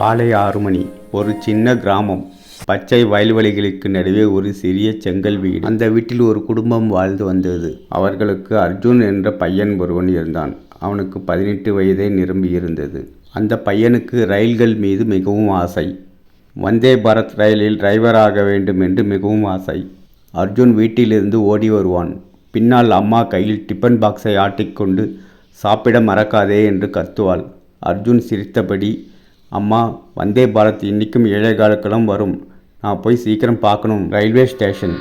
காலை ஆறு மணி. ஒரு சின்ன கிராமம். பச்சை வயல்வெளிகளுக்கு நடுவே ஒரு சிறிய செங்கல் வீடு. அந்த வீட்டில் ஒரு குடும்பம் வாழ்ந்து வந்தது. அவர்களுக்கு அர்ஜுன் என்ற பையன் ஒருவன் இருந்தான். அவனுக்கு பதினெட்டு வயதே நிரம்பி இருந்தது. அந்த பையனுக்கு ரயில்கள் மீது மிகவும் ஆசை. வந்தே பாரத் ரயிலில் டிரைவராக வேண்டும் என்று மிகவும் ஆசை. அர்ஜுன் வீட்டிலிருந்து ஓடி வருவான். பின்னால் அம்மா கையில் டிஃபன் பாக்ஸை ஆட்டிக்கொண்டு சாப்பிட மறக்காதே என்று கத்துவாள். அர்ஜுன் சிரித்தபடி அம்மா வந்தே பாரத் இன்றைக்கும் ஏழை காலக்கெல்லாம் வரும். நான் போய் சீக்கிரம் பார்க்கணும். Railway station.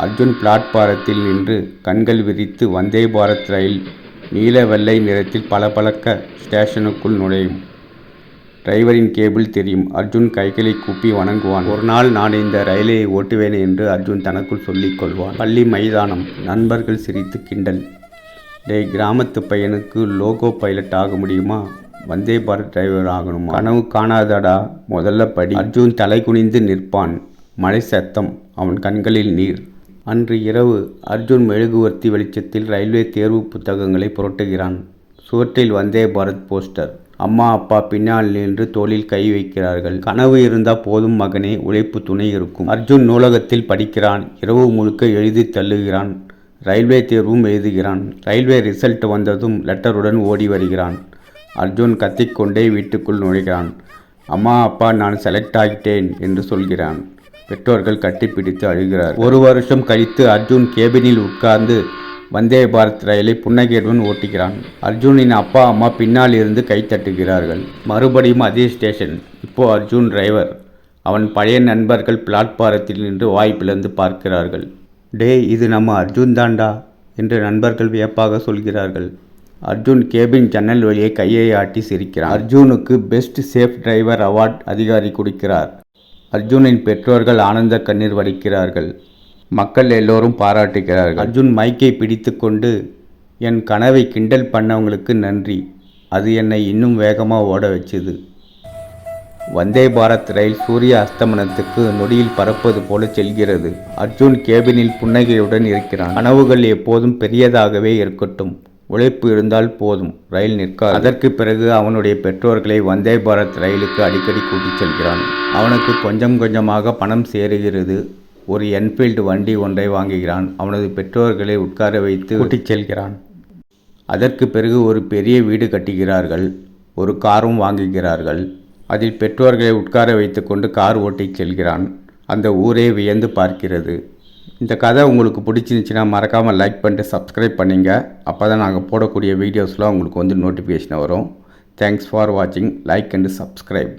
அர்ஜுன் பிளாட்பாரத்தில் நின்று கண்கள் விரித்து வந்தே பாரத் ரயில் நீல வெள்ளை நிறத்தில் பளபளக்க ஸ்டேஷனுக்குள் நுழையும். டிரைவரின் கேபிள் தெரியும். அர்ஜுன் கைகளை கூப்பி வணங்குவான். ஒரு நாள் நான் இந்த ரயிலை ஓட்டுவேன் என்று அர்ஜுன் தனக்குள் சொல்லிக் கொள்வான். பள்ளி மைதானம் நண்பர்கள் சிரித்து கிண்டல். டே கிராமத்து பையனுக்கு லோகோ பைலட் ஆக முடியுமா? வந்தே பாரத் டிரைவர் ஆகணும். கனவு காணாதடா. முதல்ல படி. அர்ஜுன் தலை குனிந்து நிற்பான். மழை சத்தம். அவன் கண்களில் நீர். அன்று இரவு அர்ஜுன் மெழுகுவர்த்தி வெளிச்சத்தில் ரயில்வே தேர்வு புத்தகங்களை புரட்டுகிறான். சுவற்றில் வந்தே பாரத் போஸ்டர். அம்மா அப்பா பின்னால் நின்று தோளில் கை வைக்கிறார்கள். கனவு இருந்தால் போதும் மகனே. உழைப்பு துணை இருக்கும். அர்ஜுன் நூலகத்தில் படிக்கிறான். இரவு முழுக்க எழுதி தள்ளுகிறான். ரயில்வே தேர்வும் எழுதுகிறான். ரயில்வே ரிசல்ட் வந்ததும் லெட்டருடன் ஓடி வருகிறான். அர்ஜுன் கத்திக்கொண்டே வீட்டுக்குள் நுழைகிறான். அம்மா அப்பா நான் செலக்ட் ஆகிட்டேன் என்று சொல்கிறான். பெற்றோர்கள் கட்டிப்பிடித்து அழுகிறார். ஒரு வருஷம் கழித்து அர்ஜுன் கேபினில் உட்கார்ந்து வந்தே பாரத் ரயிலை புன்னகையுடன் ஓட்டுகிறான். அர்ஜுனின் அப்பா அம்மா பின்னால் இருந்து கை தட்டுகிறார்கள். மறுபடியும் அதே ஸ்டேஷன். இப்போ அர்ஜுன் டிரைவர். அவன் பழைய நண்பர்கள் பிளாட்பாரத்தில் நின்று வாய் பிளந்து பார்க்கிறார்கள். டேய் இது நம்ம அர்ஜுன் தாண்டா என்று நண்பர்கள் வியப்பாக சொல்கிறார்கள். அர்ஜுன் கேபின் ஜன்னல் வழியை கையை ஆட்டி சிரிக்கிறான். அர்ஜுனுக்கு பெஸ்ட் சேஃப் டிரைவர் அவார்ட் அதிகாரி கொடுக்கிறார். அர்ஜுனின் பெற்றோர்கள் ஆனந்த கண்ணீர் வடிக்கிறார்கள். மக்கள் எல்லோரும் பாராட்டுகிறார்கள். அர்ஜுன் மைக்கை பிடித்துக்கொண்டு என் கனவை கிண்டல் பண்ணவங்களுக்கு நன்றி. அது என்னை இன்னும் வேகமாக ஓட வச்சுது. வந்தே பாரத் ரயில் சூரிய அஸ்தமனத்துக்கு நொடியில் பறப்பது போல செல்கிறது. அர்ஜுன் கேபினில் புன்னகையுடன் இருக்கிறான். கனவுகள் எப்போதும் பெரியதாகவே இருக்கட்டும். உழைப்பு இருந்தால் போதும். ரயில் நிற்காது. அதற்கு பிறகு அவனுடைய பெற்றோர்களை வந்தே பாரத் ரயிலுக்கு அடிக்கடி கூட்டிச் செல்கிறான். அவனுக்கு கொஞ்சம் கொஞ்சமாக பணம் சேருகிறது. ஒரு என்ஃபீல்டு வண்டி ஒன்றை வாங்குகிறான். அவனது பெற்றோர்களை உட்கார வைத்து கூட்டிச் செல்கிறான். அதற்கு பிறகு ஒரு பெரிய வீடு கட்டுகிறார்கள். ஒரு காரும் வாங்குகிறார்கள். அதில் பெற்றோர்களை உட்கார வைத்துக்கொண்டு கார் ஓட்டிச் செல்கிறான். அந்த ஊரே வியந்து பார்க்கிறது. இந்த கதை உங்களுக்கு பிடிச்சிருந்துச்சின்னா மறக்காமல் லைக் பண்ணிட்டு சப்ஸ்கிரைப் பண்ணிங்க. அப்போ தான் நாங்கள் போடக்கூடிய வீடியோஸ்லாம் உங்களுக்கு வந்து நோட்டிஃபிகேஷன் வரும். தேங்க்ஸ் ஃபார் வாட்சிங் லைக் அண்டு சப்ஸ்கிரைப்